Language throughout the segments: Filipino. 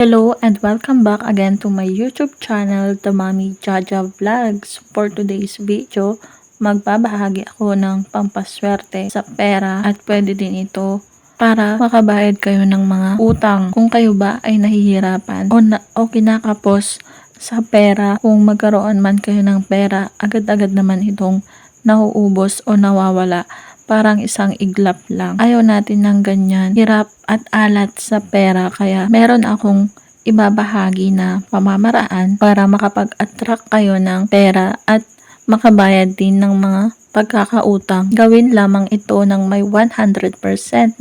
Hello and welcome back again to my YouTube channel, The Mommy Jaja Vlogs. For today's video, magbabahagi ako ng pampaswerte sa pera at pwede din ito para makabayad kayo ng mga utang kung kayo ba ay nahihirapan o, na, o kinakapos sa pera kung magkaroon man kayo ng pera agad-agad naman itong nauubos o nawawala parang isang iglap lang. Ayaw natin ng ganyan, hirap at alat sa pera. Kaya meron akong ibabahagi na pamamaraan para makapag-attract kayo ng pera at makabayad din ng mga pagkakautang. Gawin lamang ito ng may 100%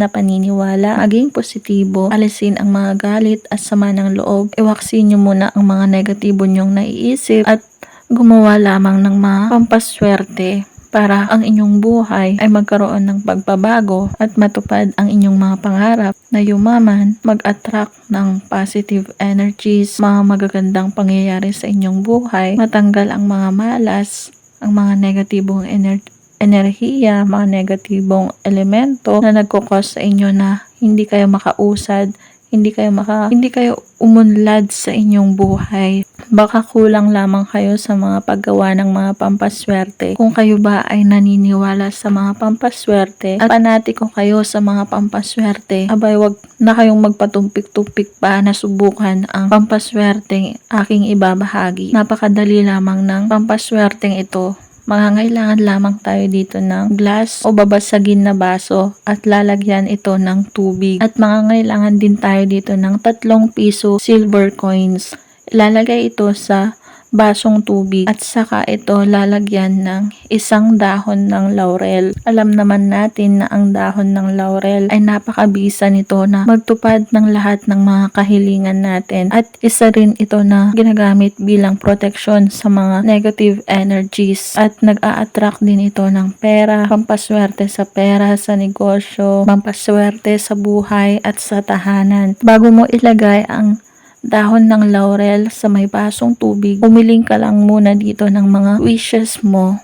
na paniniwala. Maging positibo, alisin ang mga galit at sama ng loob. Iwaksin nyo muna ang mga negatibo nyong naiisip at gumawa lamang ng mga pampaswerte para ang inyong buhay ay magkaroon ng pagbabago at matupad ang inyong mga pangarap na yumaman, mag-attract ng positive energies, mga magagandang pangyayari sa inyong buhay, matanggal ang mga malas, ang mga negatibong ener- enerhiya, mga negatibong elemento na nagkukos sa inyo na hindi kayo makausad, hindi kayo maka hindi kayo umunlad sa inyong buhay. Baka kulang lamang kayo sa mga paggawa ng mga pampaswerte. Kung kayo ba ay naniniwala sa mga pampaswerte at panatiko kayo sa mga pampaswerte, abay wag na kayong magpatumpik-tumpik pa na subukan ang pampaswerteng aking ibabahagi. Napakadali lamang ng pampaswerteng ito Mangangailangan lamang tayo dito ng glass o babasagin na baso at lalagyan ito ng tubig. At mangangailangan din tayo dito ng tatlong piso silver coins. Ilalagay ito sa basong tubig at saka ito lalagyan ng isang dahon ng laurel. Alam naman natin na ang dahon ng laurel ay napakabisa nito na magtupad ng lahat ng mga kahilingan natin at isa rin ito na ginagamit bilang protection sa mga negative energies at nag-a-attract din ito ng pera, pampaswerte sa pera, sa negosyo, pampaswerte sa buhay at sa tahanan. Bago mo ilagay ang dahon ng laurel sa may basong tubig. Umiling ka lang muna dito ng mga wishes mo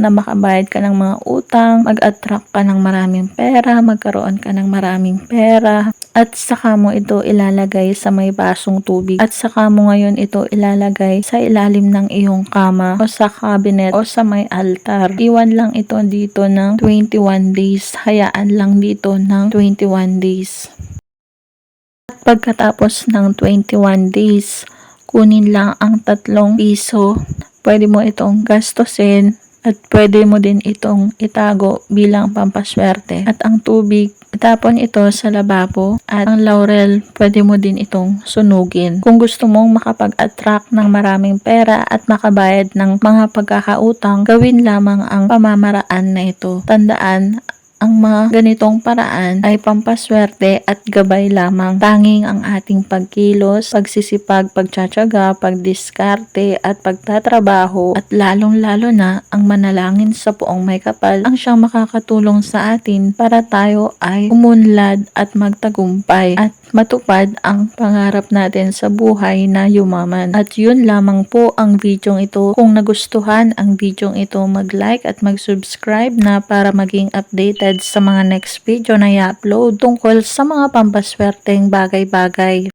na makabayad ka ng mga utang, mag-attract ka ng maraming pera, magkaroon ka ng maraming pera, at saka mo ito ilalagay sa may basong tubig. At saka mo ngayon ito ilalagay sa ilalim ng iyong kama o sa cabinet o sa may altar. Iwan lang ito dito ng 21 days. Hayaan lang dito ng 21 days. At pagkatapos ng 21 days, kunin lang ang tatlong piso. Pwede mo itong gastusin at pwede mo din itong itago bilang pampaswerte. At ang tubig, itapon ito sa lababo at ang laurel, pwede mo din itong sunugin. Kung gusto mong makapag-attract ng maraming pera at makabayad ng mga pagkakautang, gawin lamang ang pamamaraan na ito. Tandaan, ang mga ganitong paraan ay pampaswerte at gabay lamang. Tanging ang ating pagkilos, pagsisipag, pagtsatsaga, pagdiskarte at pagtatrabaho at lalong-lalo na ang manalangin sa puong may kapal ang siyang makakatulong sa atin para tayo ay umunlad at magtagumpay at matupad ang pangarap natin sa buhay na yumaman. At yun lamang po ang video ito. Kung nagustuhan ang video ito, mag-like at mag-subscribe na para maging sa mga next video na i-upload tungkol sa mga pampaswerteng bagay-bagay.